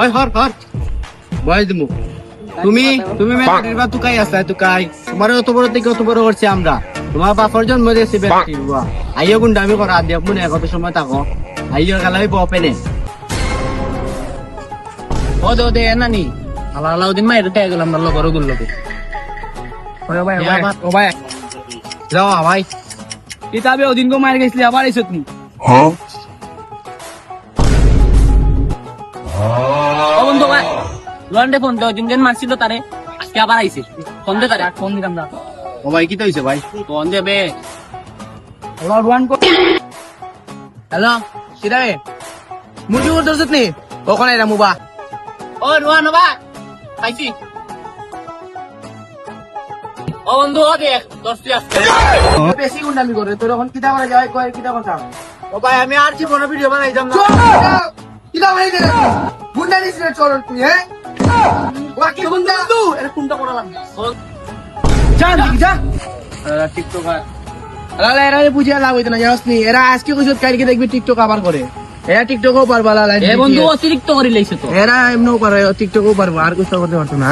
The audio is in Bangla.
ওই হর হর বয়স দিমু। তুমি তুমি মেয়েটির বা তুকাই আসা তুকাই। তোমার অত বড় থেকে অত বড় করছি আমরা। তোমার বাপর জন্ম দিয়েছি বুয়া আইও গুন্ডামি করা দেখ মনে কত সময় থাকো। আইও গেলাই বপেনে ও দে দে নানি। আল্লাহ আলাউদ্দিন মায়ের টাই গেলাম আমরা লগর গুলোকে ও ভাই ও ভাই ও ভাই যাও ভাই কিতাবে ওদিন গো মায়ের গেছিলি আবার এসে তুমি। ও লন্ডে ফোন দে ওদিন যেন মারছিল তারে আজকে আবার আইছে। ফোন দে তারে। ফোন দিলাম না। ও ভাই কি হইছে ভাই? ফোন দেবে হ্যালো রোয়ান কো হ্যালো? কিরা রে? মুরগি করতে হচ্ছে নি? কখন এরা মুবা? ও রোয়ান বা পাইছি। ও বন্ধু ও দেখ দশটি আসছে বেশি গুন্ডামি করে। তোর এখন কিতা করে যাই কয় কিতা কথা? ও ভাই আমি আর জীবন ভিডিও বানাই যাম না কিতা বানাই দে গুন্ডা নিস রে চল তুই হ্যাঁ? গুন্ডা? তো এর কোনটা করা লাগবে? যা দিকে যা। টিকটক আর এরা বুঝিয়া লাভ হইতো না জানোস নি? এরা আজকে কইছত কালকে দেখবি টিকটক আবার করে। এরা টিকটকও পারবা লালা এ বন্ধু অতিরিক্ত করে লাইছে তো। এরা এমনও পারে টিকটকও পারব আর কিছু করতে পারতো না।